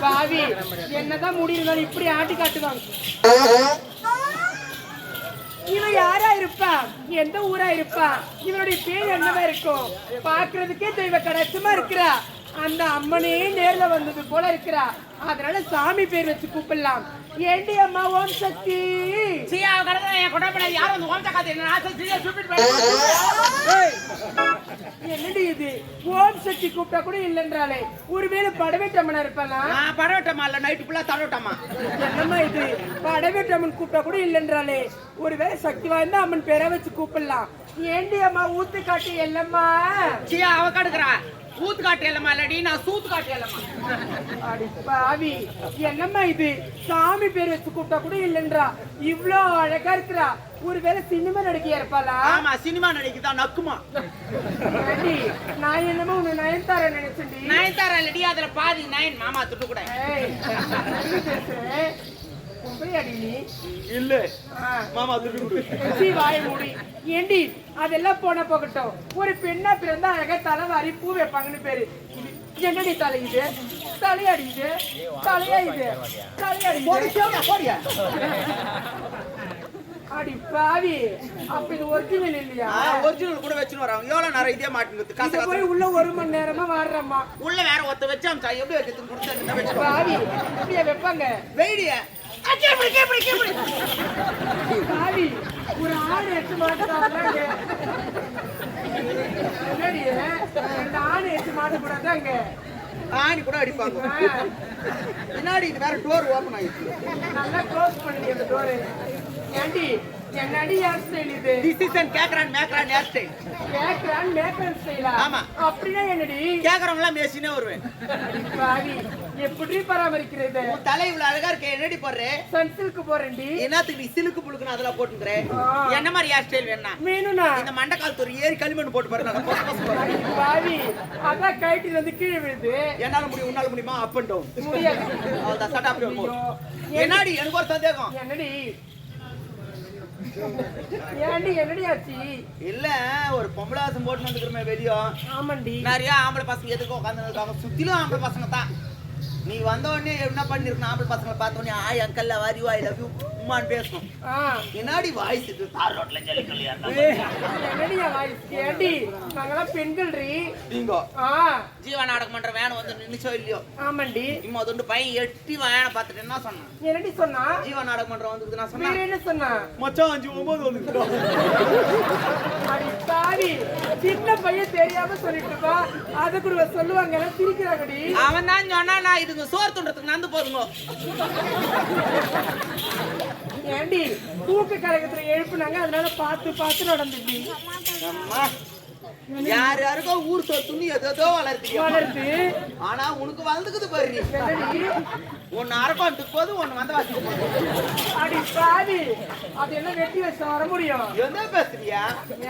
பாவி என்னதான் முடியிருந்தாலும் இப்படி ஆட்டி காட்டுவாங்க. இவன் யாரா இருப்பா? எந்த ஊரா இருப்பா? இவனுடைய பேர் என்னவா இருக்கும்? பாக்குறதுக்கே தெய்வ கடைசமா இருக்கிறா? அந்த அம்மனே நேர்ல வந்தது போல இருக்கிறா. அதனால சாமி பேர் வச்சு கூப்பிடலாம். ஏண்டி அம்மா ஓம் சக்தி? சீயா கடந்த என் கொண்டாப்பட யாரும் வந்து ஓம் சூப்பிட்டு என்னடி இது? ஓம் சக்தி கூப்பிட்டா கூட இல்லைன்றாலே ஒருவேளை படவேட்டம்மனா இருப்பானா நான் பரவட்டமா இல்ல நைட்டு ஃபுல்லா தரவட்டமா என்னம்மா இது? படவேட்டம்மன் கூப்பிட்டா கூட இல்லைன்றாலே ஒருவேளை சக்தி வாய்ந்த அம்மன் பேரை வச்சு கூப்பிடலாம். ஏண்டி அம்மா ஊத்து காட்டு எல்லம்மா? சீயா அவ கடுக்குறா ஊத்து காட்டு இல்லம்மா இல்லடி நான் சூத்து அடி பாவி. என்னம்மா இது? சாமி பேர் வச்சு கூப்பிட்டா கூட இல்லைன்றா. இவ்ளோ அழகா இருக்கிறா. ஒருவேளை சினிமா நடிகையா இருப்பாளா? ஆமா சினிமா நடிக்குதான் நக்குமா. ஏண்டி, நான் என்னமோ உன்னை நயன்தாரா நினைச்சேன்டி. நயன்தாரா இல்லடி அதுல பாதி நயன் மாமா துட்டு கூட. பொம்பளையாடி நீ? இல்ல மாமா வாயை மூடி. ஏண்டி அதெல்லாம் போன போகட்டும். ஒரு பெண்ணா பிறந்தா அழகா தலை வாரி பூ வைப்பாங்கன்னு பேரு. என்னடி தலை இது? தலையாடி இது? தலையா இது? தலையாடி இது? அடி பாவி. அப்ப இது ஒரிஜினல் இல்லையா? ஒரிஜினல் கூட வச்சுன்னு வராங்க. எவ்வளவு நேரம் இதே காசு போய் உள்ள ஒரு மணி நேரமா வாடுறம்மா. உள்ள வேற ஒருத்த வச்சு எப்படி வைக்கிறது கொடுத்து வச்சு பாவி. இப்படியா வைப்பாங்க? வெயிடிய பாவி ஒரு ஆடு எட்டு மாட்டாங்க ரெண்டு ஆடு எட்டு மாட்ட கூடாதாங்க ஆணி கூட அடிப்பாங்க பின்னாடி இது வேற டோர் ஓபன் ஆயிடுச்சு நல்லா க்ளோஸ் பண்ணி அந்த டோரு ஏண்டி என்னடி ஹேர் ஸ்டைல் இது டிசிஷன் கேக்குறான் மேக்குறான் ஹேர் ஸ்டைல் மேக்ரான் மேக்கன் ஸ்டைலா ஆமா. அப்படின்னா என்னடி? கேக்குறவங்க எல்லாம் பேசினே வருவேன். பாவி. எப்படி பராமரிக்கிறது. உன் தலை இவ்வளவு அழகா இருக்க என்னடி போடுற? சன்சில்க்கு போறேன்டி என்னத்துக்கு நீ சிலுக்கு புழுக்குன்னு அதெல்லாம் போட்டுக்கிறேன். என்ன மாதிரி ஹேர் ஸ்டைல் வேணா மீனுனா இந்த மண்டக்கால் ஒரு ஏறி களிமண் போட்டு பாரு நான் பொசு பொசு வரும். அடி பாவி. அதான் கைட்டில் வந்து கீழே விழுது. என்னால முடியும் உன்னால முடியுமா? அப் அண்ட் டவுன் முடியாது. அவ்வளவுதான் சட்டா அப்படி. என்னடி? எனக்கு ஒரு சந்தேகம். என்னடி? ஏண்டி என்னடி ஆச்சு? இல்ல ஒரு பொம்பளை வாசம் போட்டு வந்துக்கிறமே வெளியே. ஆமாண்டி. நிறைய ஆம்பளை பசங்க எதுக்கும் உட்காந்துருக்காங்க சுத்திலும் ஆம்பளை பசங்க தான். நீ வந்த உடனே என்ன பண்ணிருக்கணும்? ஆம்பளை பசங்களை பார்த்த உடனே ஆய் அங்கல்ல வாரி ஐ லவ் யூ உம்மான்னு பேசணும் என்னாடி வாய்ஸ் இது? தார் ரோட்ல ஜல்லிக்கல்லையா என்னடி வாய்ஸ்? ஏண்டி நாங்கெல்லாம் பெண்கள்ரி நீங்க? ஜீவா நாடகம் பண்ற வேன் வந்து நின்னுச்சோ இல்லையோ? ஆமாண்டி. இம்மா அதுண்டு பையன் எட்டி வேனை பார்த்துட்டு என்ன சொன்னான்? என்னடி சொன்னா? ஜீவா நாடகம் பண்ற வந்து நான் சொன்னேன் என்ன சொன்னா? மச்சான் அஞ்சு ஒன்பது வந்துக்கிறோம் அடி சாரி சின்ன பையன் தெரியாம சொல்லிட்டு இருக்கா அத கூட சொல்லுவாங்க. எல்லாம் சிரிக்கிறாங்கடி. அவன் தான் சொன்னா நான் இதுங்க சோறு துண்டுறதுக்கு நடந்து போதுங்க. ஏண்டி? தூக்க கழகத்துல எழுப்புனாங்க அதனால பார்த்து பார்த்து நடந்துடி அம்மா. யார் யாருக்கோ ஊர் சொத்துன்னு ஏதோ வளர்த்துறியா வளர்த்து. ஆனா உனக்கு வளர்ந்துக்குது பாரு ஒன்னு அரப்பாண்டுக்கு போது ஒன்னு வந்த சாரி அது என்ன வெட்டி வச்சு வர முடியும்? என்ன பேசுறியா?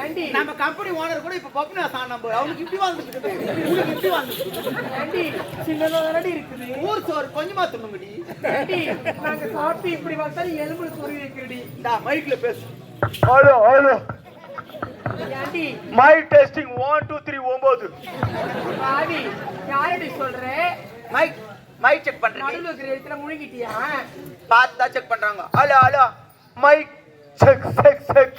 ஏண்டி? நம்ம கம்பெனி ஓனர் கூட இப்ப பப்னா சான் நம்ம அவனுக்கு இப்படி வாழ்ந்துட்டு உனக்கு இப்படி வாழ்ந்துட்டு ஏண்டி இருக்குது. ஊர் சோறு கொஞ்சமா துண்ணுங்கடி ஏண்டி நாங்க சாப்பிட்டு இப்படி வந்தா எலும்புல சொருவி வைக்கிறடி இந்தா மைக்ல பேசு. ஹலோ ஹலோ ஏண்டி? Mic testing one two three ஒன்பது. பாவி யாரடி சொல்ற? மைக் மைக் செக் பண்றேன். நடுவில் இருக்கிற இடத்துல முழுகிட்டியா பார்த்து தான் செக் பண்றாங்க. Hello hello mic check check check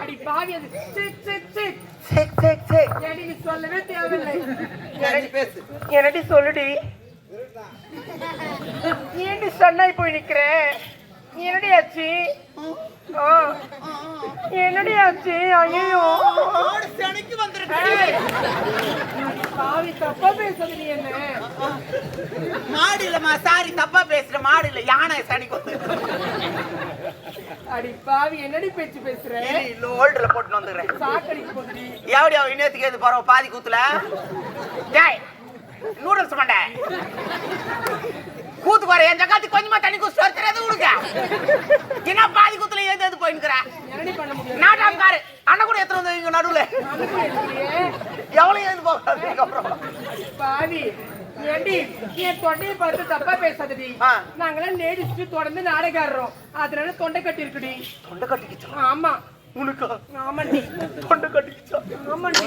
அடி பாவி அது. சிக் சிக் சிக் செக் செக் செக் ஏண்டி நீ சொல்லவே தேவையில்லை. என்னடி பேசு? என்னடி சொல்லுடி? ஏண்டி சன்னாய் போய் நிக்கிற? என்னடி ஆச்சு? ஆ, என்னடி ஆச்சு? ஐயோ ஆடு செனைக்கு வந்திருக்கு தப்பா பேசுறது நீ என்ன? மாடு இல்லம்மா சாரி தப்பா பேசுற மாடு இல்ல யானை சனிக்கு வந்து அடி பாவி என்னடி பேச்சு பேசுற? ஹோல்டர்ல போட்டு வந்துடுறேன். சாக்கடிக்கு போகுது எவடி அவன் இன்னத்துக்கு எது போறோம் பாதி கூத்துல? டேய் நூடுல்ஸ் மண்ட. கூத்து போற என் ஜக்காத்தி கொஞ்சமா தண்ணி குடிச்சு வருத்துறது உனக்கு என்ன பாதி கூத்துல ஏது எது போயின்னுக்குற நாட்டாம் காரு. அண்ணன் கூட எத்தனை வந்து இங்க நடுவுல? எவ்வளவு ஏது போகாது அப்புறம். பாவி. ஏண்டி என் தொண்டையை பார்த்து தப்பா பேசாதடி. நாங்களாம் லேடிஸ் தொடர்ந்து நாடகம் ஆடுறோம் அதனால தொண்டை கட்டி இருக்குடி தொண்டை கட்டிக்கிச்சா? ஆமா. உனக்கா? ஆமாண்டி. தொண்டை கட்டிக்கிச்சா? ஆமாண்டி.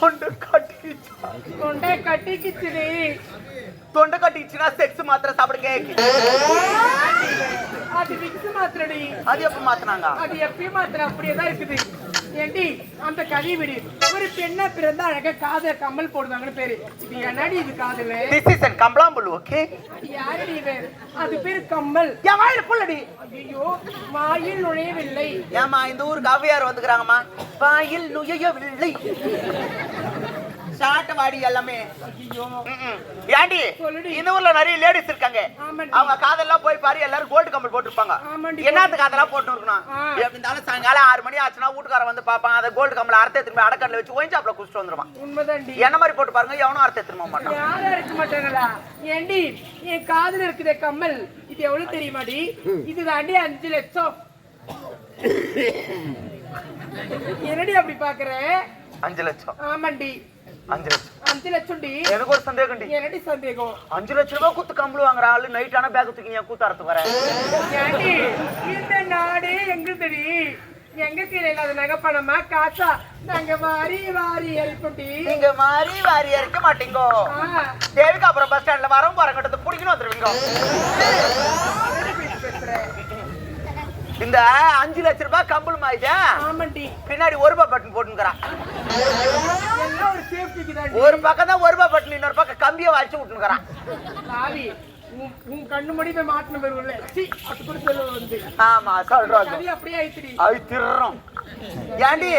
தொண்டை கட்டிக்கிச்சா? தொண்டை கட்டிக்கிச்சுடி. தொண்டை கட்டிச்சுன்னா செக்ஸ் மாத்திரை சாப்பிட கேக்கு. அது விக்ஸ் மாத்திரடி. அது எப்ப மாத்தினாங்க? அது எப்பயும் மாத்திரம் அப்படியே தான் இருக்குது. ஏண்டி அந்த கதை விடு. ஒரு பெண்ணா பிறந்தா அழகா காதல கம்மல் போடுவாங்கன்னு பேரு. இது என்னடி இது காதல? திஸ் இஸ் அன் கம்பளாம்புல் ஓகே யாரடி இவன் அது பேரு கம்மல். என் வாயில புள்ளடி. ஐயோ வாயில் நுழையவில்லை. ஏமா இந்த ஊருக்கு அவ்வையார் வந்துக்கிறாங்கம்மா. வாயில் நுழையவில்லை. சாட்ட வாடி எல்லாமே. ஏண்டி. இந்த ஊர்ல நிறைய லேடிஸ் இருக்காங்க. அவங்க காதெல்லாம் போய் பாரு எல்லாரும் கோல்டு கம்பல் போட்டிருப்பாங்க. என்னத்துக்கு காதெல்லாம் போட்டு இருக்கணும். எப்படி இருந்தாலும் சாயங்காலம் ஆறு மணி ஆச்சுன்னா வீட்டுக்காரன் வந்து பார்ப்பான். அதை கோல்டு கம்பல் அறுத்து திரும்பி அடக்கடல வச்சு ஒயின் சாப்பிட குடிச்சிட்டு வந்துருவான். என்ன மாதிரி போட்டு பாருங்க எவனும் அறுத்து திரும்ப மாட்டான். யாரும் இருக்க மாட்டாங்களா? ஏண்டி என் காதுல இருக்குதே கம்மல். இது எவ்வளவு தெரியுமாடி? இது தாண்டி அஞ்சு லட்சம். என்னடி அப்படி பாக்குற? அஞ்சு லட்சம். ஆமாண்டி. அஞ்சு லட்சம். அஞ்சு லட்சம்டி? எனக்கு ஒரு சந்தேகம்டி. என்னடி சந்தேகம்? அஞ்சு லட்சம் ரூபாய் குத்து கம்பளு வாங்குற ஆளு நைட் ஆனா பேக் தூக்கி ஏன் கூத்து அறுத்து வர. இந்த நாடே எங்களுதுடி. எங்க கீழே இல்லாத நகை பணமா காசா? நாங்க வாரி வாரி எழுப்பி நீங்க மாதிரி வாரி இருக்க மாட்டீங்கோ. தேவிக்கு அப்புறம் பஸ் ஸ்டாண்ட்ல வரவும் போறங்கிட்ட பிடிக்கணும் வந்துருவீங்க. இந்த அஞ்சு லட்ச ரூபாய் கம்பல் மாயிட்டா ஆமாண்டி. பின்னாடி ஒரு ரூபாய் பட்டன் போட்டுக்கிறான் ஒரு பக்கம் தான் ஒரு ரூபாய் பட்டன் இன்னொரு பக்கம் கம்பியை வச்சு விட்டுக்கிறான் உன் உன் கண்ணு முடி போய் மாட்டின ஆமா அது. அப்படியே திருறோம் ஏண்டி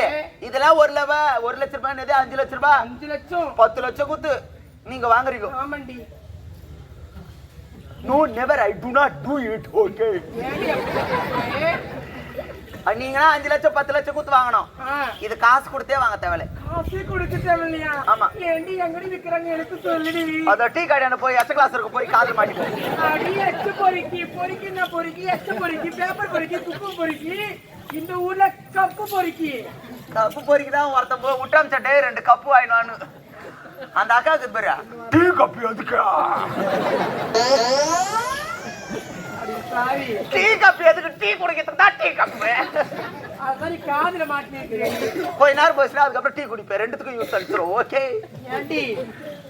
இதெல்லாம் ஒரு லவ ஒரு லட்ச ரூபாய் அஞ்சு லட்ச ரூபாய். அஞ்சு லட்சம். பத்து லட்சம் குத்து. நீங்க வாங்குறீங்க. ஆமாண்டி. No never I do not do it okay? நீங்கன்னா அஞ்சு லட்சம் பத்து லட்சம் குத்து வாங்கணும். இது காசு கொடுத்தே வாங்க தேவையில்ல. காசு கொடுக்க தேவையில்லையா? ஆமா. ஏண்டி எங்கடி விக்கிறாங்க? எனக்கு சொல்லுடி. அத டீ கடையான போய் எச்ச கிளாஸ் இருக்கு போய் காது மாட்டிக்கோ. அடி எச்சு பொறுக்கி பொறுக்கி நான் பொறுக்கி? எச்சு பொறுக்கி பேப்பர் பொறுக்கி துப்பு பொறுக்கி. இந்த ஊர்ல கப்பு பொறுக்கி. கப்பு பொறிக்கு தான் ஒருத்தன் போய் விட்டாம் சட்டை ரெண்டு கப்பு வாங்கினான்னு அந்த அக்காவுக்கு பேரு டீ கப்பி எதுக்கு டீ கப்பு எதுக்கு? டீ குடிக்கிறதுக்கு தான் டீ கப்பு கொஞ்ச நேரம் போச்சுன்னா அதுக்கப்புறம் டீ குடிப்பேன். ரெண்டுத்துக்கும் யூஸ் அடிச்சிரும் ஓகே ஏண்டி?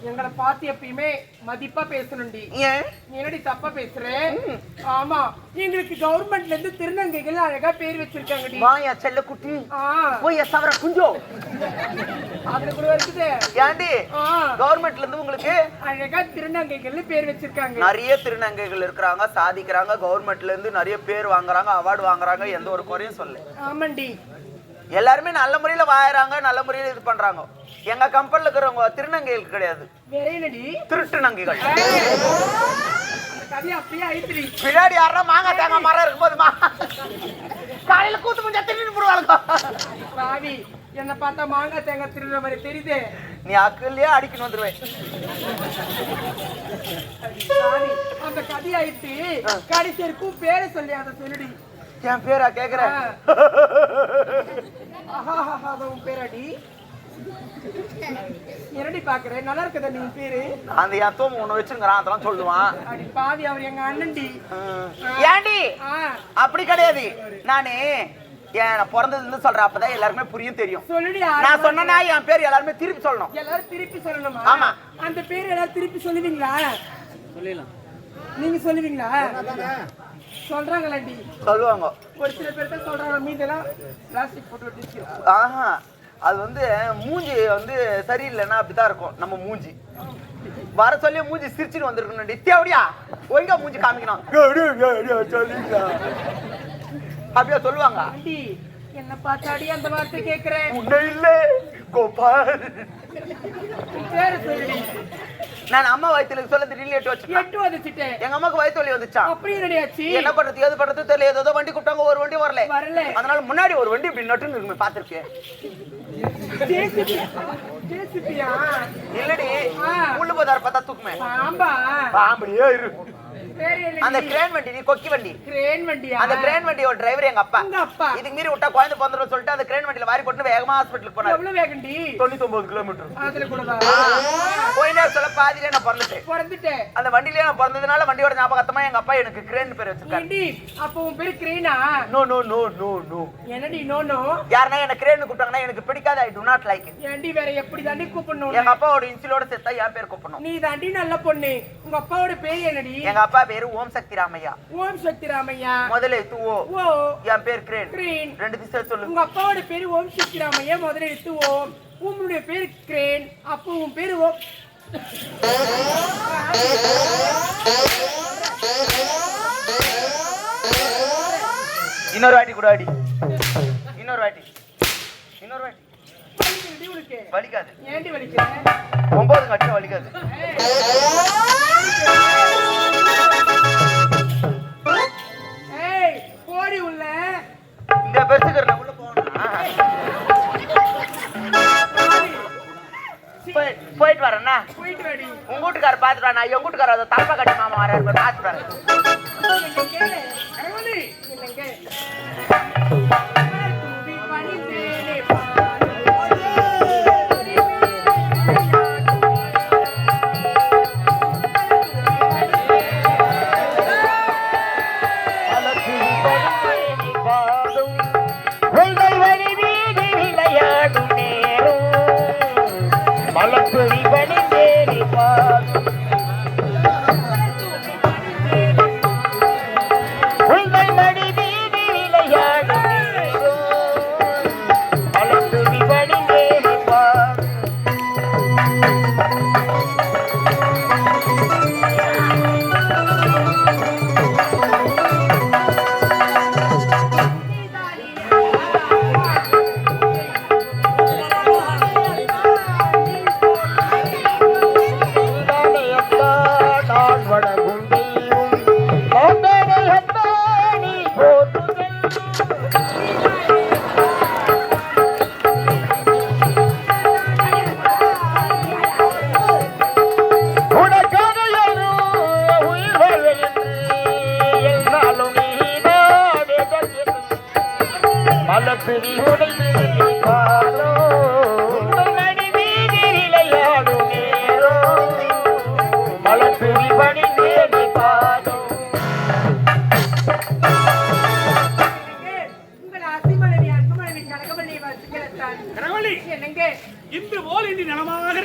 எங்களை பார்த்து எப்பயுமே மதிப்பா பேசணும்டி. என்னடி தப்பா பேசுற? ஆமா. எங்களுக்கு கவர்மெண்ட்ல இருந்து திருநங்கைகள் அழகா பேர் வச்சிருக்காங்கடி. வாயா செல்ல குட்டி. போய் சவர குஞ்சோ. அதுல கூட இருக்குது. ஏண்டி கவர்மெண்ட்ல இருந்து உங்களுக்கு? அழகா திருநங்கைகள்னு பேர் வச்சிருக்காங்க. நிறைய திருநங்கைகள் இருக்கிறாங்க சாதிக்கிறாங்க கவர்மெண்ட்ல இருந்து நிறைய பேர் வாங்குறாங்க அவார்டு வாங்குறாங்க எந்த ஒரு குறையும் சொல்ல ஆமாண்டி. எல்லாருமே நல்ல முறையில வாயறாங்க நல்ல முறையில இது பண்றாங்க. எங்க கம்பெனில இருக்கிறவங்க திருநங்கைகள் கிடையாது. திருட்டு நங்கைகள் பின்னாடி யாரா மாங்காய் தேங்காய் மரம் இருக்கும்போதுமா? காலையில கூத்து முடிஞ்சா திடீர்னு போடுவாங்க என்ன பார்த்தா மாங்காய் தேங்காய் திருடுற மாதிரி தெரியுது. நீ அக்கல்லையே அடிக்கணும் வந்துருவேன். அந்த கதையை அழித்து கடைசி இருக்கும் பேரை சொல்லி அதை சொல்லுடி. என் பேரா அது உன் பேராடி? என்னடி பாக்குறேன் நல்லா இருக்குதா நீ பேரு? அந்த என் தோமு ஒண்ணு வச்சிருக்கிறான் அதெல்லாம் சொல்லுவான். அடி பாவி அவர் எங்க அண்ணன்டி. ஏண்டி அப்படி கிடையாது. நானு ஏன் நான் பிறந்ததுல இருந்து சொல்றேன் அப்பதான் எல்லாருக்குமே புரியும் தெரியும். சொல்லுடி நான் சொன்னா என் பேர் எல்லாருமே திருப்பி சொல்லணும். எல்லாரும் திருப்பி சொல்லணுமா? ஆமா. அந்த பேர் எல்லாரும் திருப்பி சொல்லுவீங்களா? நீங்க சொல்லுவீங்களா? சொல்றாங்களாண்டி சொல்லுவாங்க. ஒரு சில பேர் தான் சொல்றாங்க மீதெல்லாம் பிளாஸ்டிக் போட்டு ஆஹா அது வந்து மூஞ்சி வந்து சரியில்லைன்னா அப்படிதான் இருக்கும் நம்ம மூஞ்சி. வர சொல்லி மூஞ்சி சிரிச்சுட்டு வந்திருக்கணும் நித்யாவடியா ஒழுங்கா மூஞ்சி காமிக்கணும். அப்படியா சொல்லுவாங்க. என்ன பார்த்தாடி அந்த வார்த்தை கேக்குறேன் உன்னை இல்லை கோபால். பேரை சொல்லுடி நான் அம்மா வயித்துல சொல்ல ரிலேட் வச்சுட்டேன். எட்டு வந்துச்சுட்டேன் எங்க அம்மாக்கு வயிற்று வலி வந்துச்சா? அப்படி ரெடியாச்சு என்ன பண்றது எது பண்றது தெரியல. ஏதோ வண்டி கூப்பிட்டாங்க ஒரு வண்டி வரல. வரல. அதனால முன்னாடி ஒரு வண்டி இப்படி நட்டுன்னு இருக்குமே பாத்திருக்கேன் இல்லடி. முள்ளு பதார் பார்த்தா தூக்குமே. பாம்பா. பாம்படியே இரு பேரு அந்த? கிரேன் வண்டி நீ கொக்கி வண்டி. கிரேன் வண்டியா? அந்த கிரேன் வண்டியோட டிரைவர் எங்க அப்பா. உங்க அப்பா? இதுக்கு மீறி விட்டா குழந்தை பிறந்துடும் சொல்லிட்டு அந்த கிரேன் வண்டியில வாரி போட்டு வேகமா ஹாஸ்பிட்டலுக்கு போனாரு. எவ்வளவு வேகண்டி? தொண்ணூத்தி ஒன்பது கிலோமீட்டர் அதுல கூடவா போயினே சொல்ல பாதியிலே நான் பிறந்துட்டேன். பிறந்துட்டேன் அந்த வண்டியிலே நான் பிறந்ததுனால வண்டியோட ஞாபகத்தமா எங்க அப்பா எனக்கு கிரேன் பேர் வச்சிருக்காரு. அப்ப உன் பேரு கிரேனா no no no no no என்னடி நோனோ யாருன்னா என்ன கிரேன் கூப்பிட்டாங்கன்னா எனக்கு பிடிக்காது ஐ டு நாட் லைக் ஏண்டி வேற எப்படி தாண்டி கூப்பிடணும் எங்க அப்பாவோட இன்சிலோட சேர்த்தா என் பேர் கூப்பிடணும். நீ தாண்டி நல்ல பொண்ணு. உங்க அப்பாவோட பேர் என்னடி? எங்க அப்பா பேரு ஓம் சக்தி ராமையா. ஓம் சக்தி ராமையா. முதல்ல தூ ஓ. ஓ. என் பேர் கிரேன். கிரேன். ரெண்டு திசை சொல்லு. உங்க அப்பாவோட பேரு ஓம் சக்தி ராமையா. முதல்ல எடுத்து ஓம் உன்னுடைய பேரு கிரேன். அப்போ உன் பேரு ஓம். இன்னொரு வாட்டி கூட அடி இன்னொரு வாட்டி. இன்னொரு வாட்டி. வலிக்காது ஏண்டி வலிக்கிற ஒன்பது கட்டினா வலிக்காது. இந்த பெருசுக்கு நான் உள்ள போகணும் போயிட்டு வரேன்னா. போயிட்டு வாடி உங்க வீட்டுக்கார பாத்துட்டு வா. எங்க வீட்டுக்கார அதை கட்டி மாமா பாத்துட்டு வரேன்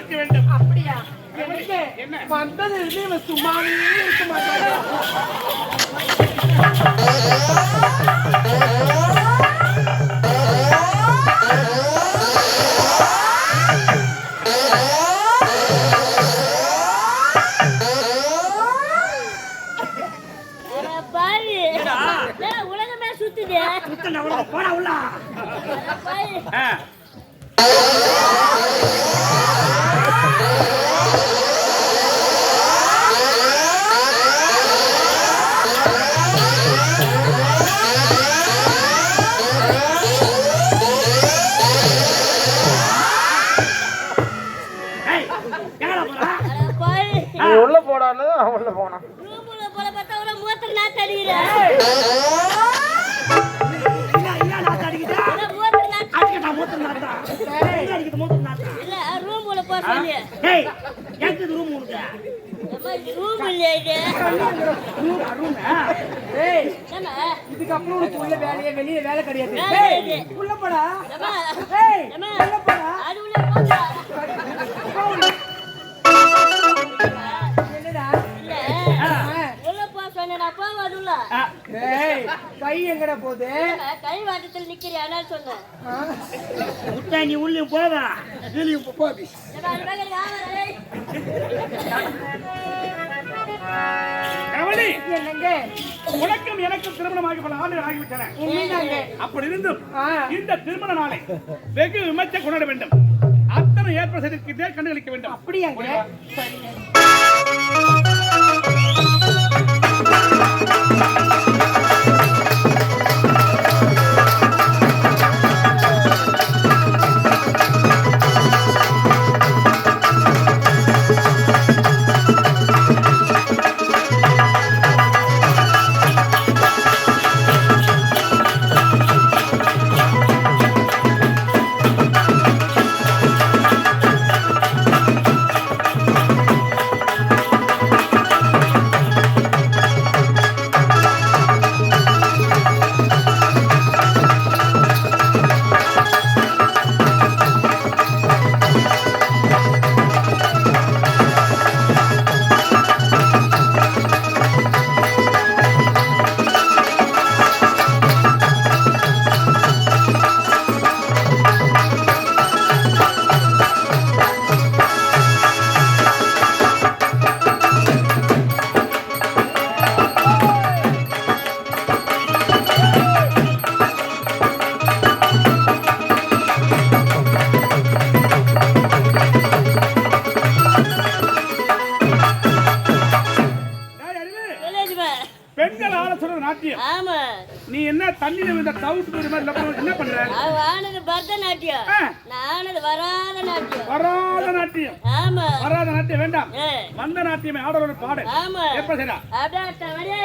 இருக்க வேண்டும். அப்படியா? என்ன? வந்தது இருந்து இவன் சும்மாவே இருக்க போடா உள்ள. உள்ள போனான் ரூமுல போல பார்த்தா உன மூத்த நாத்து அடிக்கிற இல்ல, இல்ல, நாத்து அடிக்குதா? இல்ல மூத்த நாத்து அடிக்கட்டா, மூத்து நாத்தா. எங்க அடிக்குது, மூத்து நாத்தா? இல்ல ரூமுல போ சொல்லி ஏய், எங்க room உனக்கு? ரூம் இல்லையா இது room ஆ? ஏய் ஏம்மா? இதுக்கப்புறம் உனக்கு உள்ள வேலையே வெளியே வேலை கிடையாது ஏய். உள்ள போடா? ஏய்? உள்ள உள்ள போடா. ஏய் கை எங்கடா போகுது? கை வாட்டத்தில் நிக்கிறியா? அதனால சொன்னேன் ஆ? முட்டை, நீ உள்ளேயும் போவா வெளியும் போ, போவி. ஏம்மா, அது பக்கம் யாவரா, ஏய்? கவலி, என்னங்க உனக்கும் எனக்கும் திருமணமாகி பல ஆண்டுகள் ஆகிவிட்டன. அப்படி இருந்தும். இந்த திருமண நாளை வெகு விமர்சை கொண்டாட வேண்டும். அத்தனை ஏற்பாடு செய்திருக்கிறதே கண்டுகளிக்க வேண்டும். அப்படியாங்க. சரிங்க. நாட்டியமே ஆடலோட பாடு. ஆமா. எப்ப சரியா அப்படியே தவறே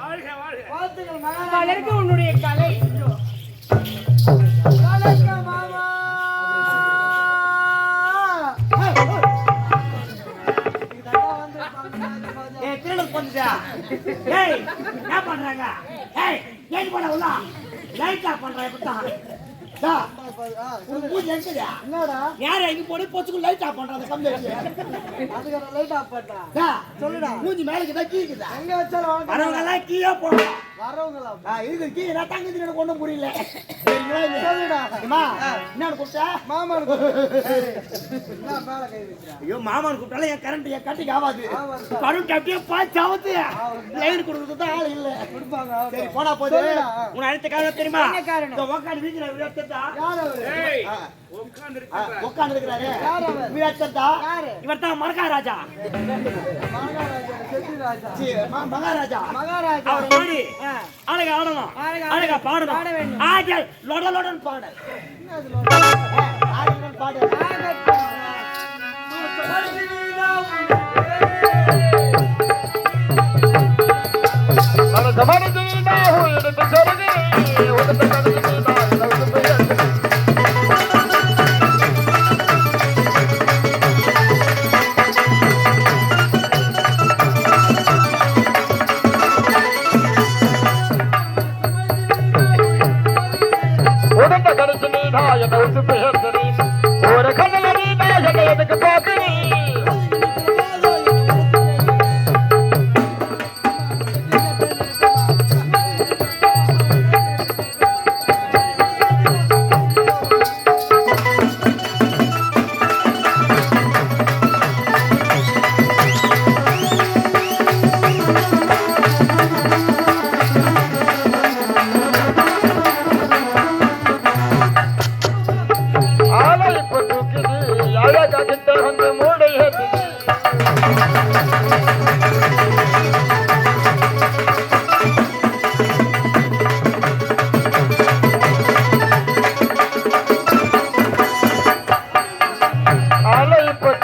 வாழ்க வாழ்க. வாழ்த்துக்கள் மகாராஜா. வளர்க உன்னுடைய கலை? என்ன பண்றாங்க? ஏய் ஏன் என்னடா? யார இங்க போடு போச்சுக்கு லைட் ஆஃப் பண்றாங்க கம்பி வச்சு அதுக்கு லைட் ஆஃப் பண்றேன் சொல்லுடா. மூஞ்சி தான் கீக்குதா. எங்க வச்சாலும் வரவங்க எல்லாம் ஒண்ணும் புரியல. சொல்லுடா. அம்மா என்ன கூப்பிட்டா? மாமா என்ன மேல கை வைக்கிறா. ஐயோ மாமான் கூப்பிட்டாலும் என் கரண்ட் என் கட்டிக்கு ஆகாது. கரண்ட் அப்படியே பாய்ச்சாவது லைன் கொடுக்கறது தான் ஆள் இல்ல. கொடுப்பாங்க சரி போனா போது. உன் அடுத்த காரணம் தெரியுமா? உக்காந்து வீட்டுல விளையாட்டுதா உட்கார்ந்து இருக்கிறாரு யார் அவர்? விளையாட்டுதா யாரு? இவர் தான் மகாராஜா மகாராஜா. மகாராஜா. அவர் அழகா ஆடணும் அழகா அழகா பாட பாடணும் வேண்டும். ஆடல் லொட லொடன் பாடல் பாடல் உடம்ப கடைசி நீடா என்ன விட்டு பெயர்ந்தனி ஒரு கண்ணல நீடா என்ன எனக்கு பார்க்கிறீ ஆளை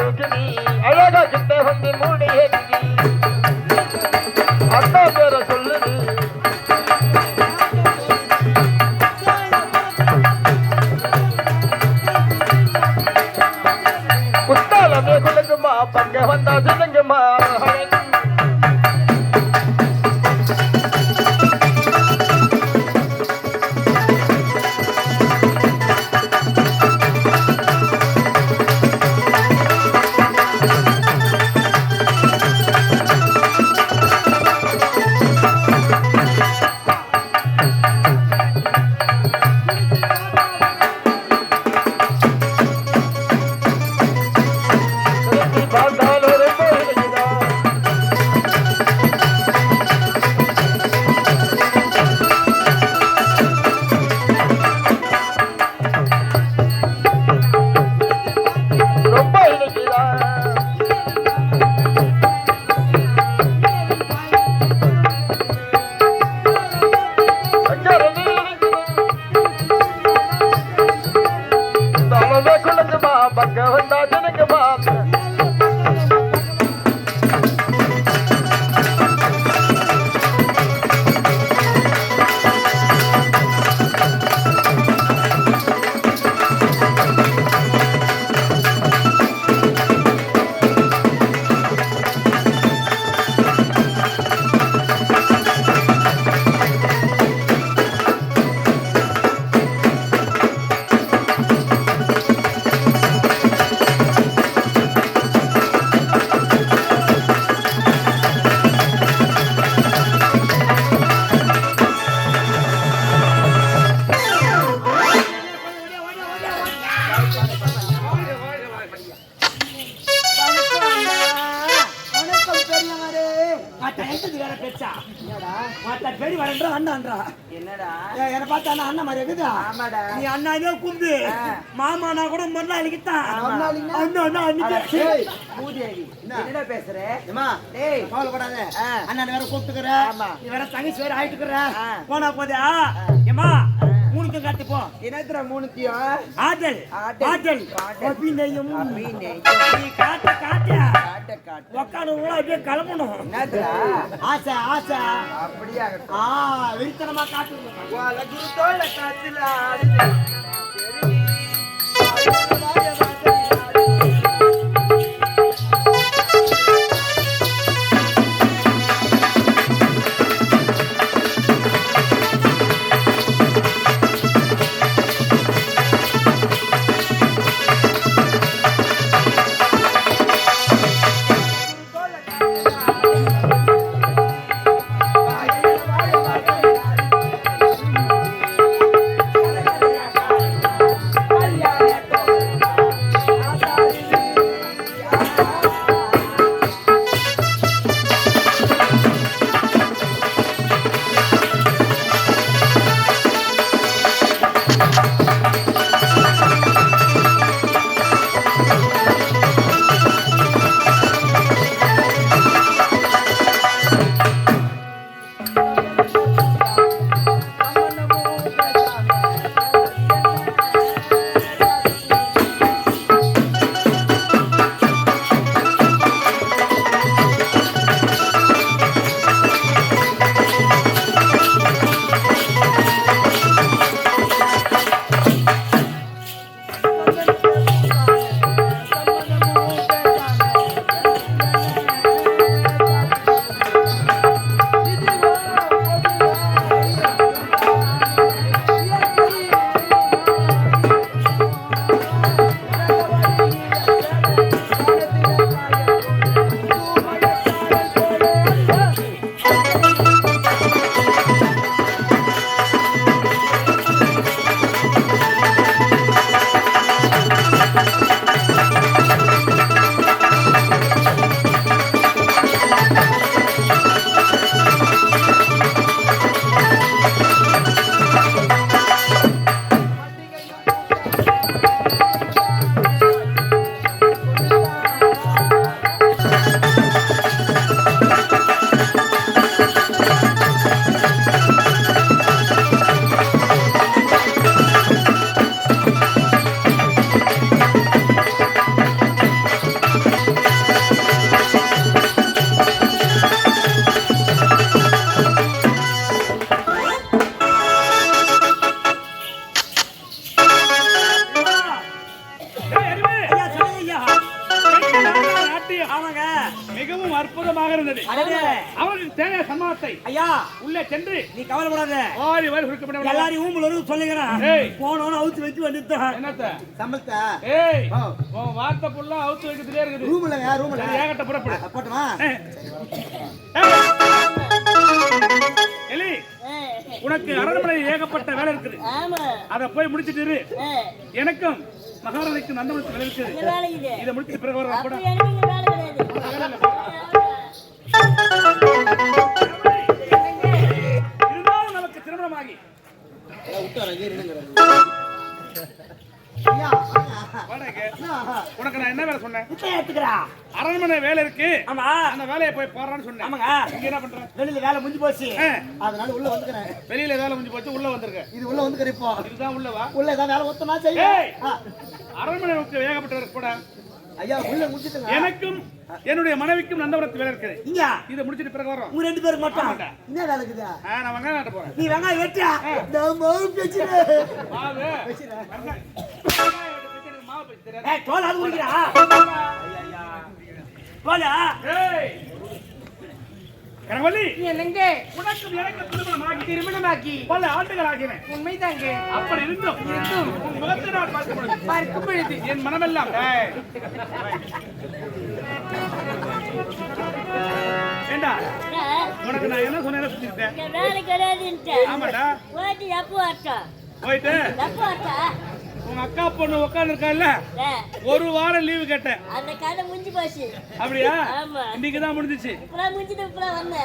பூதேவி என்னடா பேசுற? டேய் கவலைப்படாத. அண்ணன் வேற கூப்பிட்டுக்கிற. நீ வேற தங்கச்சி வேற ஆயிட்டுக்கிற. போனா போதா ஏமா மூணுக்கும் காட்டு போ. என்னத்துற மூணுத்தியும். ஆடல். ஆடல். அபிநயம். காட்ட காட்ட. காட்ட உக்காடுவோம் அப்படியே கிளம்பணும். ஆசை ஆசை. அப்படியா ஆ வெறித்தனமா காட்டு காத்துல போய் முடிச்சிட்டு இரு. எனக்கும் இருக்குது. இந்த வேலை இது முடிச்சிட்டு பிறகு வர கூட இருந்தாலும் நமக்கு திருமணமாகி. உனக்கு நான் என்ன வேலை சொன்னேன்? அரண்மனை வேலை இருக்கு. ஆமா. அந்த வேலையை போய் பாடுறான்னு சொன்னேன். ஆமாங்க. இங்க என்ன பண்ற? வெளியில வேலை முடிஞ்சு போச்சு. அதனால உள்ள வந்துக்கிறேன். வெளியில வேலை முடிஞ்சு போச்சு உள்ள வந்திருக்க. இது உள்ள வந்துக்கிறேன் இப்போ. இதுதான் உள்ள வா. உள்ள ஏதாவது வேலை ஒத்தனா. செய்ய. அரண்மனைக்கு ஏகப்பட்டவர் கூட ஐயா உள்ள முடிச்சிட்டுங்க. எனக்கும் என்னுடைய மனைவிக்கும் நந்தவனத்து வேலை இருக்குது இங்க. இதை முடிச்சிட்டு பிறகு வரோம் உங்க ரெண்டு பேரும் மட்டும். என்ன வேலை இருக்குதா? நான் வெங்காயம் நாட்ட போறேன். நீ வெங்காயம் வெட்டியா? நான் மாவு பேசுறேன் மாவு. எனக்கு மாவு ஏய் தோல் அது குடிக்கிறா? ஏய். கனகவல்லி என்னங்க? உனக்கும் எனக்கு திருமணமாகி. திருமணமாக்கி பல ஆண்டுகள் ஆகின உண்மைதாங்க. அப்படி இருந்தும் இருந்தும். உன் முகத்தை நான் பார்க்கும் பொழுது பார்க்கும் பொழுது. என் மனமெல்லாம் ஏய். ஏண்டா? உனக்கு நான் என்ன சொன்னேன்னு சொல்லிட்டேன் இங்க வேலை கிடையாதுன்ட்டு ஆமாடா. போயிட்டு எப்போ வரட்டும்? போயிட்டு. எப்போ வரட்டா உங்க அக்கா பொண்ணு உட்கார்ந்து இருக்கல ஒரு வாரம் லீவு கேட்டேன். அந்த கதை முடிஞ்சு போச்சு. அப்படியா? ஆமா. இன்னைக்கு தான் முடிஞ்சிச்சு.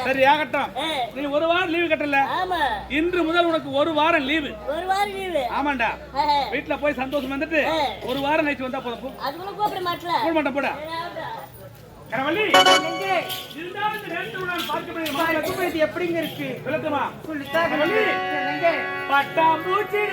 சரி ஆகட்டும் நீ ஒரு வாரம் லீவு கட்டல. ஆமா. இன்று முதல் உனக்கு ஒரு வாரம் லீவு ஒரு வாரம் லீவு ஆமாண்டா. வீட்டுல போய் சந்தோஷம் வந்துட்டு. ஒரு வாரம் கழிச்சு வந்தா போதும். அதுக்குள்ள கூப்பிட மாட்டல. போட மாட்டேன் போட. கரவள்ளி. இருந்தாலும் இந்த எப்படிங்க இருக்கு? விளக்குமா? என்னங்க பட்டாம்பூச்சி